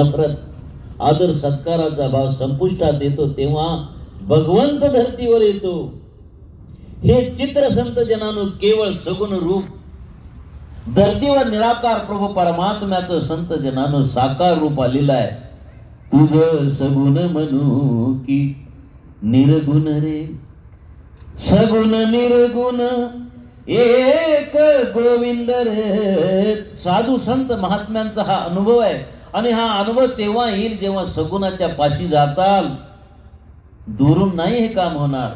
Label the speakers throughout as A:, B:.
A: नफरत आदर सत्काराचा भाव संपुष्टात येतो तेव्हा भगवंत धर्तीवर येतो. हे चित्र संत जनानो केवळ सगुण रूप. धर्तीवर निराकार प्रभू परमात्म्याचं संत जनानो साकार रूप आलेलं आहे. तुझ सगुण म्हणू की निर्गुण रे. सगुण निर्गुण एक गोविंद रे. साधू संत महात्म्यांचा हा अनुभव आहे. आणि हा अनुभव तेव्हा येईल जेव्हा सगुणाच्या पाशी जाताल. दुरून नाही हे काम होणार.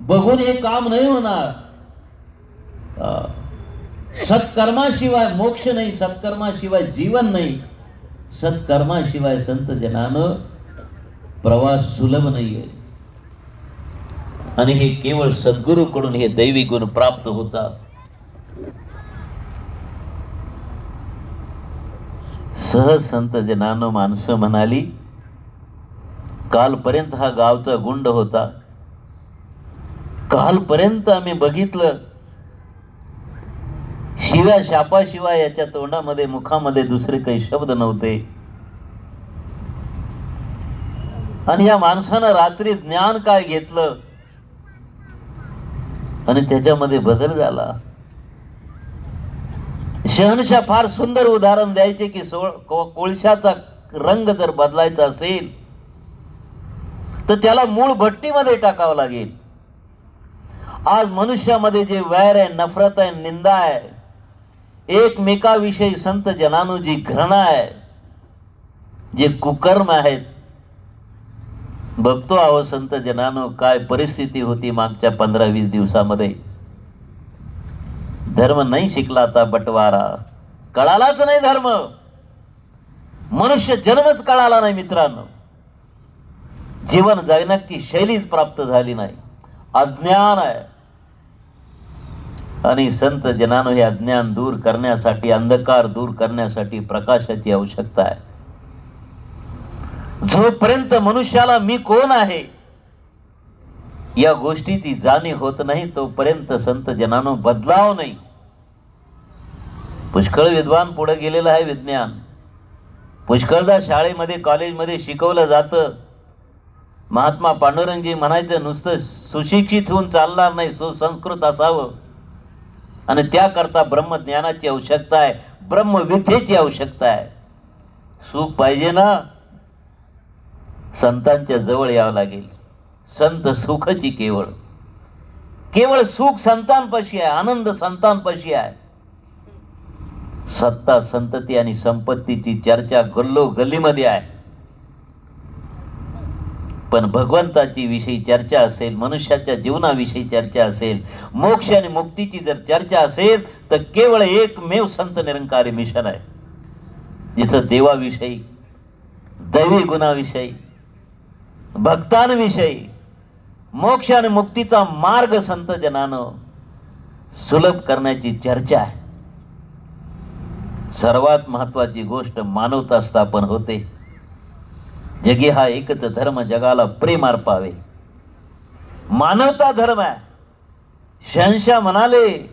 A: बघून हे काम नाही होणार. अं, सत्कर्माशिवाय मोक्ष नाही सत्कर्माशिवाय जीवन नाही. सत्कर्माशिवाय संत जनानं प्रवास सुलभ नाही आहे आणि हे केवळ सद्गुरूकडून हे दैवी गुण प्राप्त होतात. सहज संत जनानं माणसं म्हणाली कालपर्यंत हा गावचा गुंड होता. कालपर्यंत आम्ही बघितलं. शिव्या शापाशिवाय याच्या तोंडामध्ये मुखामध्ये दुसरे काही शब्द नव्हते. आणि या माणसानं रात्री ज्ञान काय घेतलं? आणि त्याच्यामध्ये बदल झाला. शहनशा फार सुंदर उदाहरण द्यायचे की सोळ को- कोळशाचा रंग जर बदलायचा असेल तर त्याला मूळ भट्टीमध्ये टाकावं लागेल. आज मनुष्यामध्ये जे वैर आहे नफरत आहे निंदा आहे एकमेकाविषयी संत जनानू जी घृणा आहे जे कुकर्म आहेत बघतो आहो संत जनानो काय परिस्थिती होती मागच्या पंधरा वीस दिवसामध्ये. धर्म नाही शिकला आता बटवारा. कळालाच नाही धर्म. मनुष्य जन्मच कळाला नाही मित्रांनो. जीवन जगण्याची शैलीच प्राप्त झाली नाही. अज्ञान आहे. आणि संत जनानो हे अज्ञान दूर करण्यासाठी अंधकार दूर करण्यासाठी प्रकाशाची आवश्यकता आहे. जोपर्यंत मनुष्याला मी कोण आहे या गोष्टीची जाणीव होत नाही तोपर्यंत संत जनानो बदलाव नाही. पुष्कळ विद्वान पुढे गेलेलं आहे विज्ञान. पुष्कळदा शाळेमध्ये कॉलेजमध्ये शिकवलं जातं. महात्मा पांडुरंगजी म्हणायचं नुसतं सुशिक्षित होऊन चालणार नाही सुसंस्कृत असावं. आणि त्याकरता ब्रह्मज्ञानाची आवश्यकता आहे ब्रह्मविद्येची आवश्यकता आहे. सुख पाहिजे ना? संतांच्या जवळ यावं लागेल. संत सुखची केवळ. केवळ सुख संतांपाशी आहे आनंद संतांपाशी आहे. सत्ता संतती आणि संपत्तीची चर्चा गल्लो गल्लीमध्ये आहे. पण भगवंताची विषयी चर्चा असेल मनुष्याच्या जीवनाविषयी चर्चा असेल मोक्ष आणि मुक्तीची जर चर्चा असेल तर केवळ एकमेव संत निरंकारी मिशन आहे. जिथं देवाविषयी दैवी गुणाविषयी भक्तांविषयी मोक्ष आणि मुक्तीचा मार्ग संत जनानं सुलभ करण्याची चर्चा आहे. सर्वात महत्वाची गोष्ट मानवता स्थापन होते. जगी हा एकच धर्म जगाला प्रेम अर्पावे. मानवता धर्म आहे. शहनशाह म्हणाले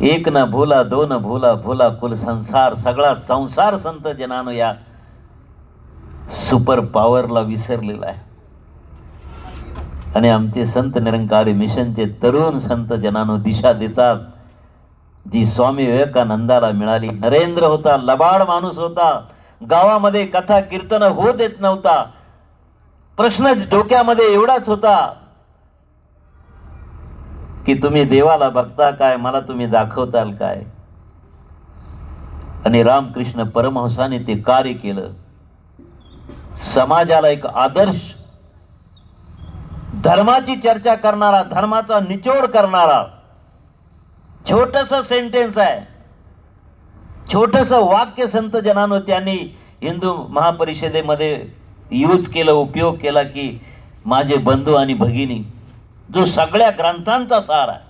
A: एक न भोला दोन भोला भोला कुल संसार सगळा संसार संत जनानो या सुपर पॉवरला विसरलेला आहे. आणि आमचे संत निरंकारी मिशनचे तरुण संत जनानो दिशा देतात. जी स्वामी विवेकानंदाला मिळाली नरेंद्र होता लबाड माणूस होता गावामध्ये कथा कीर्तन होत देत नव्हता प्रश्नच डोक्यामध्ये एवढाच होता की तुम्ही देवाला बघता काय मला तुम्ही दाखवताल काय? आणि रामकृष्ण परमहंसाने ते कार्य केलं. समाजाला एक आदर्श धर्माची चर्चा करणारा धर्माचा निचोड करणारा. छोटस सेंटेन्स आहे. छोटस वाक्य संत जनानं त्यांनी हिंदू महापरिषदेमध्ये यूज केलं उपयोग केला की माझे बंधू आणि भगिनी जो सगळ्या ग्रंथांचा सार आहे.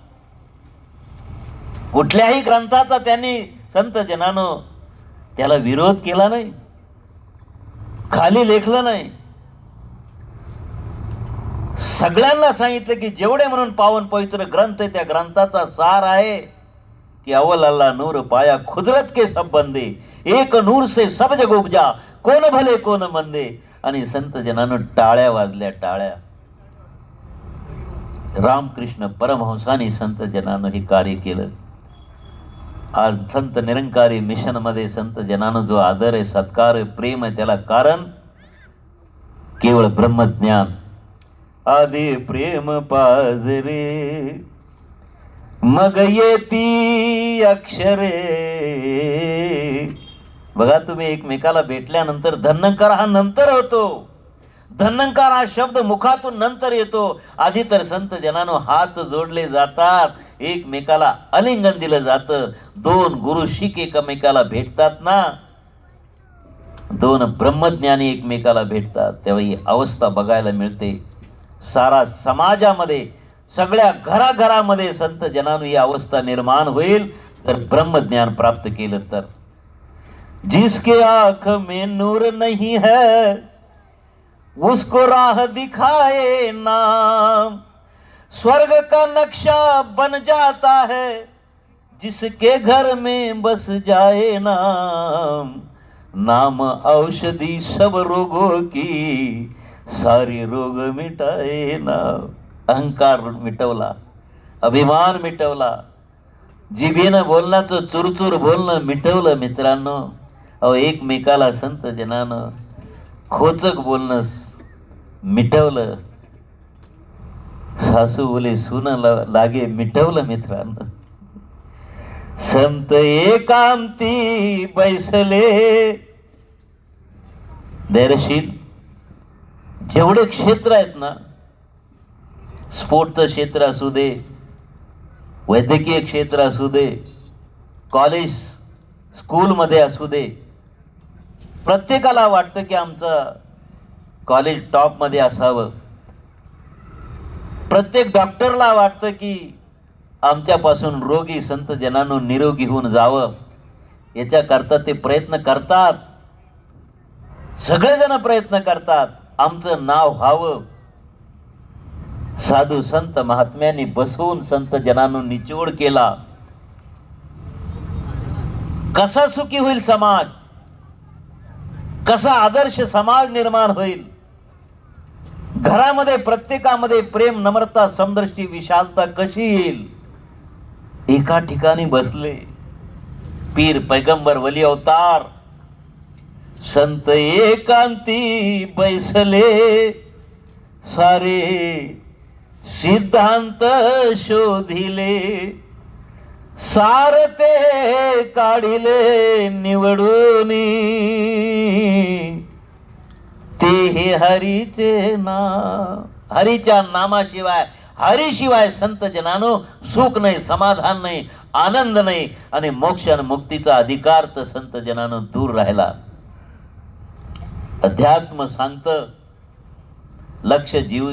A: कुठल्याही ग्रंथाचा त्यांनी संत जनानं त्याला विरोध केला नाही. खाली लेखलं नाही. सगळ्यांना सांगितलं की जेवढे म्हणून पावन पवित्र ग्रंथ आहे त्या ग्रंथाचा सार आहे की अवल अल्ला नूर पाया खुदरत के सब बंदे एक नूर से सब जग उपजा कोण भले कोण मंदे. आणि संत जनानं टाळ्या वाजल्या टाळ्या. रामकृष्ण परमहंसानी संत जनानं हे कार्य केलं. आज संत निरंकारी मिशनमध्ये संत जनानं जो आदर आहे सत्कार आहे प्रेम आहे त्याला कारण केवळ ब्रह्मज्ञान. आधी प्रेम पाजरे। मग येती अक्षरे। बघा तुम्ही एकमेकाला भेटल्यानंतर धन्नंकार हा नंतर होतो. धन्नंकार हा शब्द मुखातून नंतर येतो. आधी तर संत जनानो हात जोडले जातात. एकमेकाला अलिंगन दिलं जातं. दोन गुरु शीख एकमेकाला भेटतात ना? दोन ब्रह्मज्ञानी एकमेकाला भेटतात. तेव्हा ही अवस्था बघायला मिळते. सारा समाजामध्ये, सगळ्या घराघरामध्ये संत जनानु ही अवस्था निर्माण होईल तर ब्रह्मज्ञान प्राप्त केलं तर. जिसके आँख में नूर नहीं है, उसको राह दिखाए नाम। स्वर्ग का नक्शा बन जाता है, जिसके घर में बस जाए नाम। नाम औषधि सब रोगों की सारी रोग मिटाये ना. अहंकार मिटवला अभिमान मिटवला. जिभेनं बोलण्याचं चुरचुर बोलणं मिटवलं मित्रांनो. अहो एकमेकाला संत जनानं खोचक बोलणं मिटवलं. सासू बोले सुन लागे मिटवलं मित्रांनो. संत एकांती बैसले. धैर्यशील जेवढे क्षेत्र आहेत ना स्पोर्टचं क्षेत्र असू दे वैद्यकीय क्षेत्र असू दे कॉलेज स्कूलमध्ये असू दे प्रत्येकाला वाटतं की आमचं कॉलेज टॉपमध्ये असावं. प्रत्येक डॉक्टरला वाटतं की आमच्यापासून रोगी संत जनानो निरोगी होऊन जावं. याच्याकरता ते प्रयत्न करतात. सगळेजण प्रयत्न करतात. आमचं नाव व्हावं. साधू संत महात्म्यांनी बसवून संत जनांनो निचोड केला. कसा सुखी होईल समाज? कसा आदर्श समाज निर्माण होईल? घरामध्ये प्रत्येकामध्ये प्रेम नम्रता समदृष्टी विशालता कशी येईल? एका ठिकाणी बसले. पीर पैगंबर वली अवतार. संत एकांती बैसले. सारे सिद्धांत शोधिले. सारते काढिले निवडून. ते हे हरीचे नाम हरीच्या नामाशिवाय हरीशिवाय संत जनानो सुख नाही समाधान नाही आनंद नाही आणि मोक्ष आणि मुक्तीचा अधिकार तर संत जनानं दूर राहिला. अध्यात्म सांगत लक्ष जीव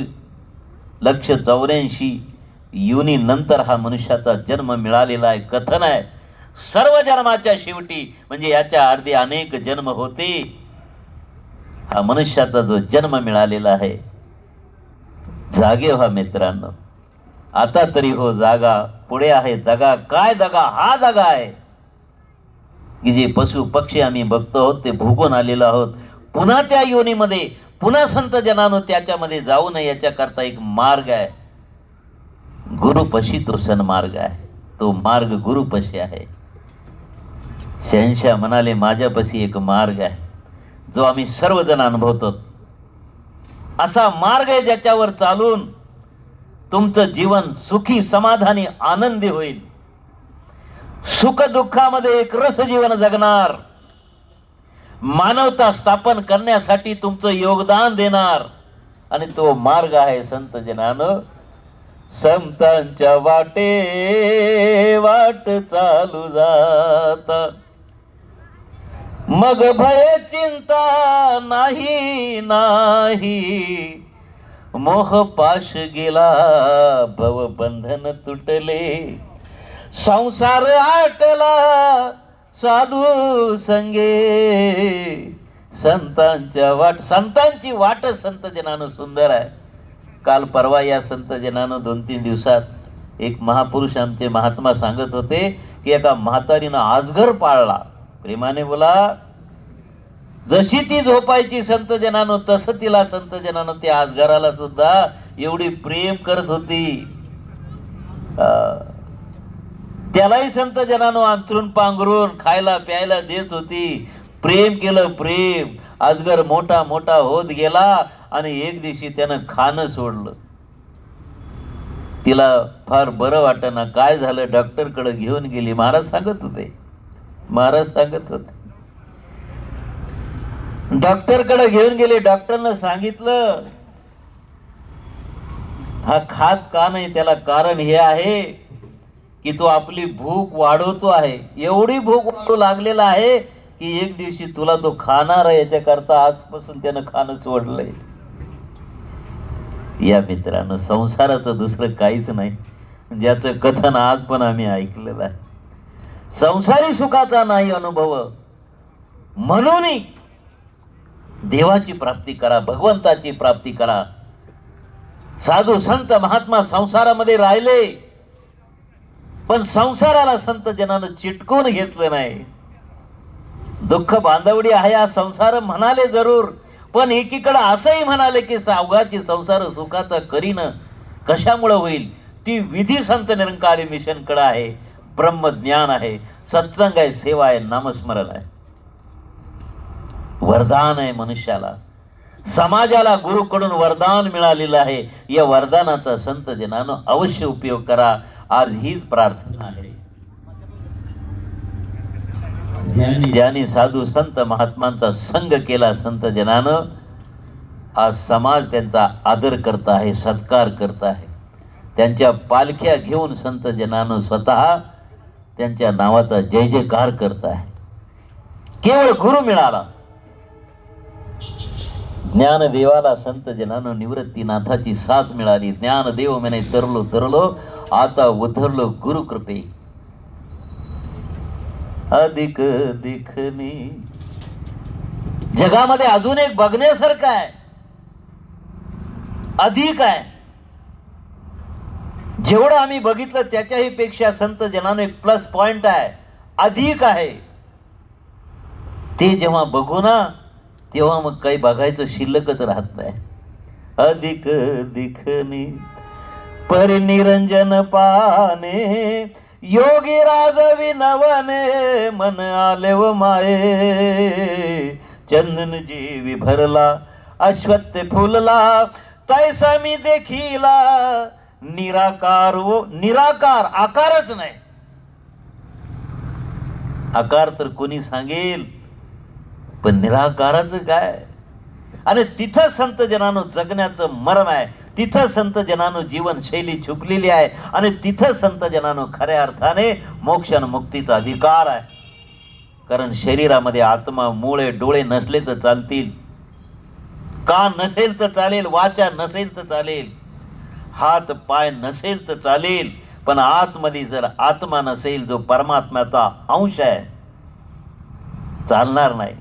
A: लक्ष चौऱ्याऐंशी युनी नंतर हा मनुष्याचा जन्म मिळालेला आहे. कथन आहे. सर्व जन्माच्या शेवटी म्हणजे याच्या अर्धी अनेक जन्म होते. हा मनुष्याचा जो जन्म मिळालेला आहे जागे व्हा मित्रांनो. आता तरी हो जागा पुढे आहे दगा. काय दगा? हा दगा आहे. की जे पशु पक्षी आम्ही बघतो आहोत ते भुगून आलेलो आहोत. पुन्हा त्या योनीमध्ये पुन्हा संत जनानं त्याच्यामध्ये जाऊ नये याच्याकरता एक मार्ग आहे. गुरुपशी तो सन्मार्ग आहे. तो मार्ग गुरुपशी आहे. शहनशाह म्हणाले माझ्यापाशी एक मार्ग आहे. जो आम्ही सर्वजण अनुभवतो. असा मार्ग आहे ज्याच्यावर चालून तुमचं जीवन सुखी समाधानी आनंदी होईल. सुख दुःखामध्ये एक रस जीवन जगणार. मानवता स्थापन करण्यासाठी तुमचं योगदान देणार. आणि तो मार्ग आहे संत जनान. संतांच्या वाटे वाट चालू जात. मग भय चिंता नाही नाही. मोह पाश गेला भव बंधन तुटले. संसार आटला साधू संगे संतांच्या वाट संतांची वाट संत जनानं सुंदर आहे. काल परवा या संत जनानं दोन तीन दिवसात एक महापुरुष आमचे महात्मा सांगत होते की एका म्हातारीनं आजगर पाळला. प्रेमाने बोला जशी ती झोपायची संत जनानं तसं तिला संत जनानं ते आजगराला सुद्धा एवढी प्रेम करत होती. त्यालाही संत जनानं अंथरून पांघरून खायला प्यायला देत होती. प्रेम केलं प्रेम. आजगर मोठा मोठा होत गेला आणि एक दिवशी त्यानं खाणं सोडलं. तिला फार बरं वाटेना काय झालं? डॉक्टरकडे घेऊन गेली. महाराज सांगत होते. महाराज सांगत होते. डॉक्टरकडे घेऊन गेले. डॉक्टरनं सांगितलं हा खास का नाही? त्याला कारण हे आहे. की तो आपली भूक वाढवतो आहे. एवढी भूक वाढू लागलेला आहे की एक दिवशी तुला तो खाणार आहे याच्याकरता आजपासून त्यानं खाणं सोडलंय. या मित्रानं संसाराचं दुसरं काहीच नाही. ज्याचं कथन आज पण आम्ही ऐकलेलं आहे. संसारी सुखाचा नाही अनुभव. म्हणून देवाची प्राप्ती करा भगवंताची प्राप्ती करा. साधू संत महात्मा संसारामध्ये राहिले. पण संसाराला संत जनानं चिटकून घेतलं नाही. दुःख बांधवडी आहे हा संसार म्हणाले जरूर. पण एकीकडं असंही म्हणाले की सावगाची संसार सुखाचा करीन कशामुळं होईल? ती विधी संत निरंकारी मिशनकडं आहे. ब्रह्मज्ञान आहे. सत्संग आहे सेवा आहे नामस्मरण आहे. वरदान आहे मनुष्याला. समाजाला गुरुकडून वरदान मिळालेलं आहे. या वरदानाचा संत जनानं अवश्य उपयोग करा. आज हीच प्रार्थना आहे. ज्यांनी ज्यांनी साधू संत महात्मांचा संग केला संत जनानं. आज समाज त्यांचा आदर करत आहे सत्कार करत आहे. त्यांच्या पालख्या घेऊन संत जनानं स्वतः त्यांच्या नावाचा जय जयकार करत आहे. केवळ गुरु मिळाला. ज्ञानदेवाला संत जनानं निवृत्तीनाथाची साथ मिळाली. ज्ञानदेव म्हणे तरलो तरलो आता उधरलो गुरुकृपे. अधिक दिखनी. जगामध्ये अजून एक बघण्यासारखं आहे. अधिक आहे. जेवढं आम्ही बघितलं त्याच्याही पेक्षा संत जनानं एक प्लस पॉइंट आहे. अधिक आहे. ते जेव्हा बघू ना तेव्हा मग काही बघायचं शिल्लकच राहत नाही. अधिक दिखनी परिनिरंजन पाने योगी राज विनवने मन आले व माये. चंदन जीवी भरला अश्वत्थ फुलला तैसा मी देखिला. निराकार व निराकार आकारच नाही. आकार तर कोणी सांगेल? पण निराकाराचं काय? आणि तिथं संत जनानो जगण्याचं मर्म आहे. तिथं संत जनानो जीवनशैली छुपलेली आहे. आणि तिथं संत जनानो खऱ्या अर्थाने मोक्ष आणि मुक्तीचा अधिकार आहे. कारण शरीरामध्ये आत्मा मुळे डोळे नसले तर चालतील. कान नसेल तर चालेल? वाचा नसेल तर चालेल. हात पाय नसेल तर चालेल. पण आतमध्ये जर आत्मा नसेल जो परमात्म्याचा अंश आहे चालणार नाही.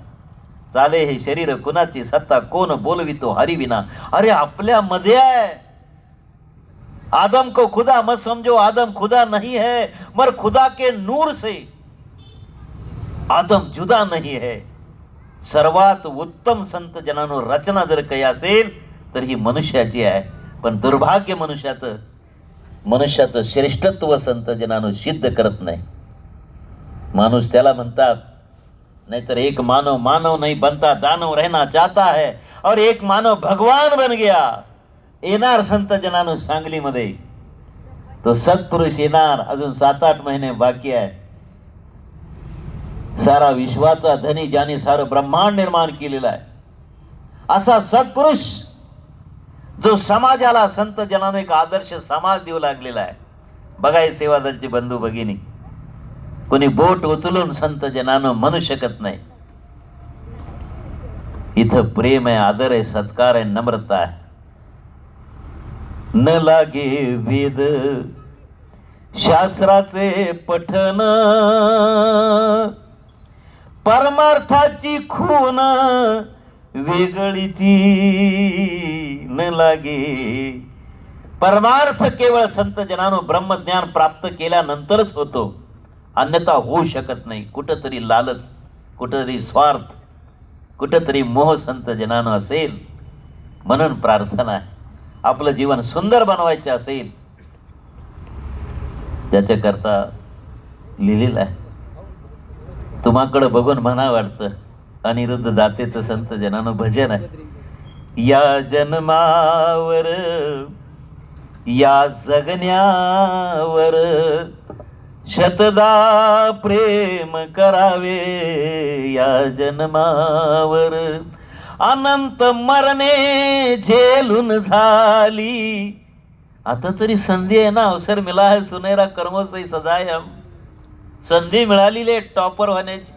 A: चाले हे शरीर कुणाची सत्ता कोण बोलवितो हरिविना? अरे आपल्यामध्ये आहे आदम को खुदा मत समझो आदम खुदा नहीं है मर खुदा के नूर से। आदम जुदा नहीं है। सर्वात उत्तम संत जनानो रचना जर काही असेल तर ही मनुष्याची आहे. पण दुर्भाग्य मनुष्याचं मनुष्याचं श्रेष्ठत्व संत जनानो सिद्ध करत नाही. माणूस त्याला म्हणतात नाहीतर एक मानव मानव नहीं बनता दानव रहना चाहता है और एक मानव भगवान बन गया। येणार संत जनानं सांगलीमध्ये। तो सत्पुरुष येणार अजून सात आठ महिने बाकी आहे सारा विश्वाचा धनी ज्याने सारं ब्रह्मांड निर्माण केलेला आहे। असा सत्पुरुष जो समाजाला संत जनानं एक आदर्श समाज देऊ लागलेला आहे। बघा हे सेवादलचे बंधू भगिनी। कोणी बोट उचलून संत जनानं म्हणू शकत नाही. इथं प्रेम आहे आदर आहे सत्कार आहे नम्रता आहे. न लागे वेद शास्त्राचे पठन परमार्थाची खून वेगळीची न लागे. परमार्थ केवळ संत जनानो ब्रह्मज्ञान प्राप्त केल्यानंतरच होतो. अन्यथा होऊ शकत नाही. कुठंतरी लालच कुठंतरी स्वार्थ कुठंतरी मोह संत जनानं असेल म्हणून प्रार्थना आहे. आपलं जीवन सुंदर बनवायचे असेल त्याच्याकरता लिहिलेलं आहे. तुम्हाकडं बघून म्हणा वाटतं. अनिरुद्ध दातेचं संत जनानं भजन आहे. या जन्मावर या जगण्यावर शतदा प्रेम करावे या जन्मावर. अनंत मरणे झेलून झाली. आता तरी संधी आहे ना अवसर मिला है सुनेरा कर्मसही सजायम. संधी मिळालेली आहे टॉपर होण्याची.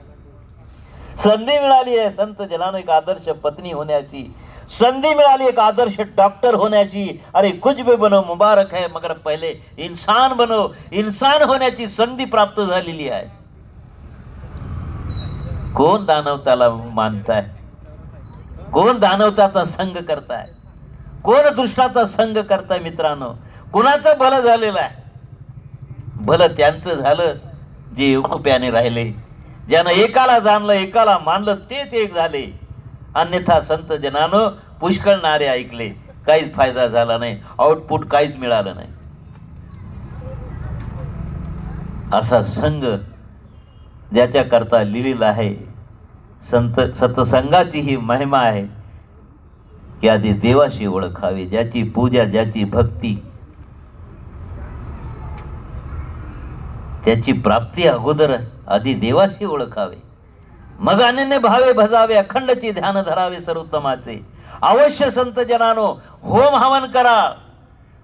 A: संधी मिळाली आहे संत जनाने एक आदर्श पत्नी होण्याची. संधी मिळाली एक आदर्श डॉक्टर होण्याची. अरे कुछ भी बनो मुबारक है मगर पहिले इन्सान बनो. इन्सान होण्याची संधी प्राप्त झालेली आहे. कोण दानवताला मानताय? कोण दानवताचा संघ करताय? कोण दृष्टाचा संघ करताय मित्रांनो? कुणाचं भलं झालेलं आहे? भलं त्यांचं झालं जे उप्याने राहिले. ज्यानं एकाला जाणलं एकाला मानलं तेच एक झाले. अन्यथा संत जनानं पुष्कळ नारे ऐकले. काहीच फायदा झाला नाही. आउटपुट काहीच मिळालं नाही. असा संघ ज्याच्याकरता लिहिलेला आहे संत सतसंगाची ही महिमा आहे की आधी देवाशी ओळखावे ज्याची पूजा ज्याची भक्ती त्याची प्राप्ती अगोदर आधी देवाशी ओळखावे. मग अनन्य भावे भजावे अखंडची ध्यान धरावे सर्वोत्तमाचे. अवश्य संत जनानो होम हवन करा.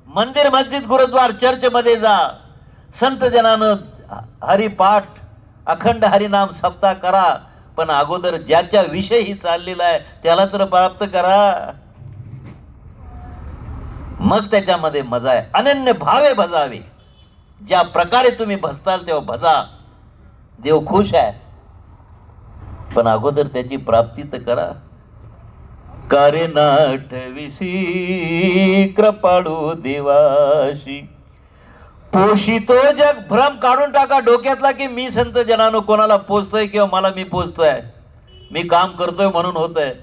A: मंदिर मस्जिद गुरुद्वार चर्च मध्ये जा. संत जनानं हरिपाठ अखंड हरिनाम सप्ताह करा. पण अगोदर ज्याच्या विषयी चाललेला आहे त्याला तर प्राप्त करा. मग त्याच्यामध्ये मजा आहे. अनन्य भावे भजावे. ज्या प्रकारे तुम्ही भजताल तेव्हा भजा. देव खुश आहे. पण अगोदर त्याची प्राप्ती तर करा. कार्य नाटविसी कृपाळू देवाशी. पोषितो जग भ्रम काढून टाका डोक्यातला की मी संत जनानो कोणाला पोचतोय किंवा मला मी पोचतोय? मी काम करतोय म्हणून होतंय.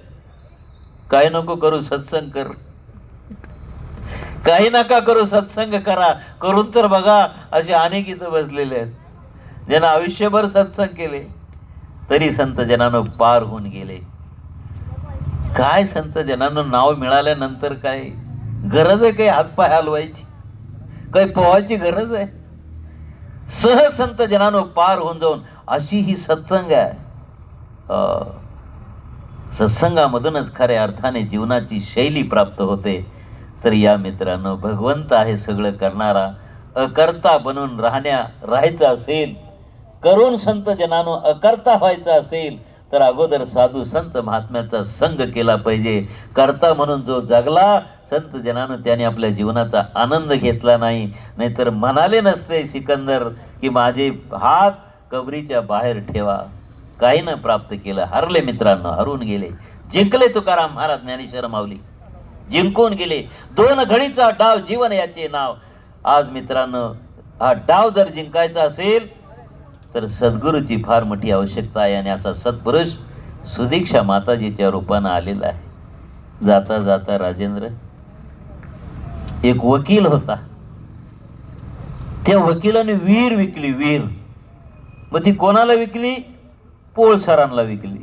A: काय नको करू सत्संग कर. काही नका करू सत्संग करा. करून तर बघा असे अनेक इथं बसलेले आहेत. ज्यांना आयुष्यभर सत्संग केले. तरी संत जनानं पार होऊन गेले. काय संत जनानं नाव मिळाल्यानंतर काय? गरज आहे काही हातपाय हलवायची? काही पोहायची गरज आहे? सह संत जनानं पार होऊन जाऊन अशी ही सत्संग आहे. सत्संगामधूनच खऱ्या अर्थाने जीवनाची शैली प्राप्त होते. तर या मित्रांनो भगवंत आहे सगळं करणारा. अकर्ता बनून राहण्या राहायचं असेल. करून संत जनानो अकर्ता व्हायचा असेल तर अगोदर साधू संत महात्म्याचा संग केला पाहिजे. करता म्हणून जो जगला संत जनानं त्याने आपल्या जीवनाचा आनंद घेतला नाही. नाहीतर म्हणाले नसते सिकंदर की माझे हात कबरीच्या बाहेर ठेवा. काही न प्राप्त केलं हरले मित्रांनो हरून गेले. जिंकले तुकाराम महाराज ज्ञानेश्वर माऊली. जिंकून गेले. दोन घडीचा डाव जीवन याचे नाव. आज मित्रांनो हा डाव जर जिंकायचा असेल तर सद्गुरूची फार मोठी आवश्यकता आहे आणि असा सत्पुरुष सुदीक्षा माताजीच्या रूपानं आलेला आहे. जाता जाता राजेंद्र एक वकील होता. त्या वकिलाने वीर विकली वीर मग ती कोणाला विकली? पोळ सरांना विकली.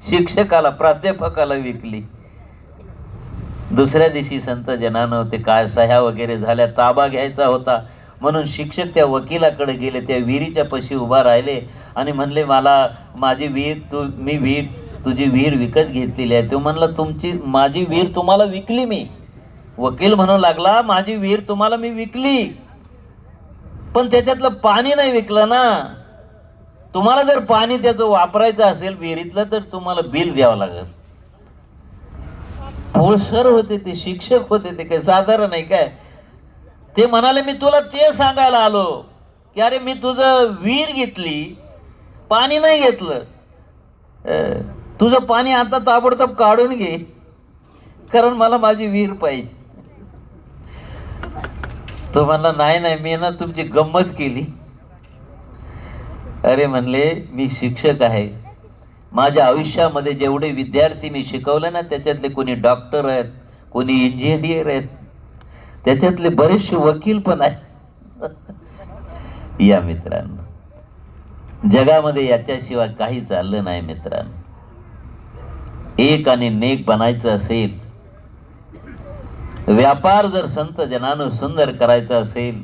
A: शिक्षकाला प्राध्यापकाला विकली. दुसऱ्या दिवशी संत जनानं होते काय सह्या वगैरे झाल्या ताबा घ्यायचा होता. म्हणून शिक्षक त्या वकिलाकडे गेले त्या विहिरीच्या पशी उभा राहिले आणि म्हणले मला माझी विहीर तू मी विहीर तुझी विहीर विकत घेतलेली आहे. तो म्हणला तुमची माझी विहीर तुम्हाला विकली मी. वकील म्हणू लागला माझी विहीर तुम्हाला मी विकली पण त्याच्यातलं पाणी नाही विकलं ना. तुम्हाला जर पाणी त्याचं वापरायचं असेल विहिरीतलं तर तुम्हाला बिल द्यावं लागेल. पोळसर होते ते शिक्षक होते ते काही साधारण आहे काय? ते म्हणाले मी तुला ते सांगायला आलो की अरे मी तुझं विहीर घेतली पाणी नाही घेतलं. तुझं पाणी आता ताबडतोब काढून घे कारण मला माझी विहीर पाहिजे. तो म्हणला नाही नाही मी ना तुमची गंमत केली. अरे म्हणले मी शिक्षक आहे. माझ्या आयुष्यामध्ये जेवढे विद्यार्थी मी शिकवले ना त्याच्यातले कोणी डॉक्टर आहेत कोणी इंजिनियर आहेत त्याच्यातले बरेचसे वकील पण आहेत. या मित्रांनो. जगामध्ये याच्याशिवाय काही चाललं नाही मित्रांनो. एक आणि नेक बनायचं असेल व्यापार जर संत जनानं सुंदर करायचा असेल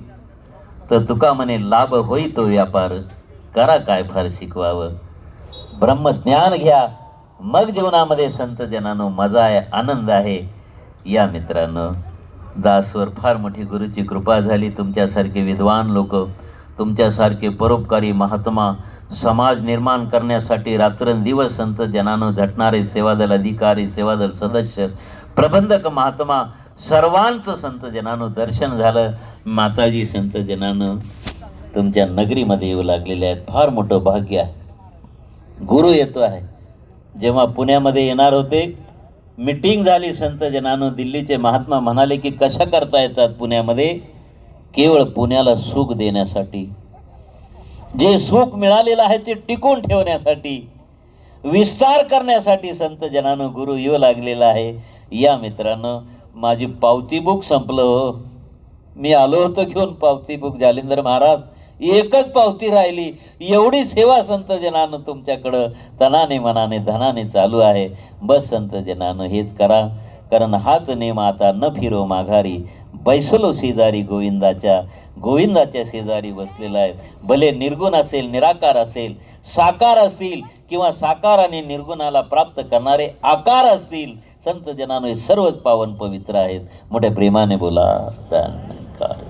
A: तर तुका म्हणे लाभ होई तो व्यापार. करा काय फार शिकवावं. ब्रह्मज्ञान घ्या. मग जीवनामध्ये संत जनानो मजा आहे आनंद आहे. या मित्रांनो दासवर फार मोठी गुरुची कृपा झाली. तुमच्यासारखे विद्वान लोक तुमच्यासारखे परोपकारी महात्मा समाज निर्माण करण्यासाठी रात्रंदिवस संत जनानं झटणारे सेवादल अधिकारी सेवादल सदस्य प्रबंधक महात्मा सर्वांचं संत जनानं दर्शन झालं. माताजी संत जनानं तुमच्या नगरीमध्ये येऊ लागलेले आहेत. फार मोठं भाग्य आहे. गुरु येतो आहे. जेव्हा पुण्यामध्ये येणार होते मीटिंग झाली संत जनानं दिल्लीचे महात्मा म्हणाले की कशा करता येतात पुण्यामध्ये? केवळ पुण्याला सुख देण्यासाठी. जे सुख मिळालेलं आहे ते टिकून ठेवण्यासाठी विस्तार करण्यासाठी संत जनानं गुरु येऊ लागलेला आहे. या मित्रांनो माझी पावती बुक संपलं हो. मी आलो होतो घेऊन पावती बुक जालिंदर महाराज एकच पावती राहिली. एवढी सेवा संत जनानं तुमच्याकडं. तनाने मनाने धनाने चालू आहे. बस संत जनानं हेच करा. कारण हाच नेम आता न फिरो माघारी. बैसलो शेजारी गोविंदाच्या. गोविंदाच्या शेजारी बसलेला आहे. भले निर्गुण असेल निराकार असेल साकार असतील किंवा साकार आणि निर्गुणाला प्राप्त करणारे आकार असतील संत जनानो हे सर्वच पावन पवित्र आहेत. मोठ्या प्रेमाने बोला. धन्यकार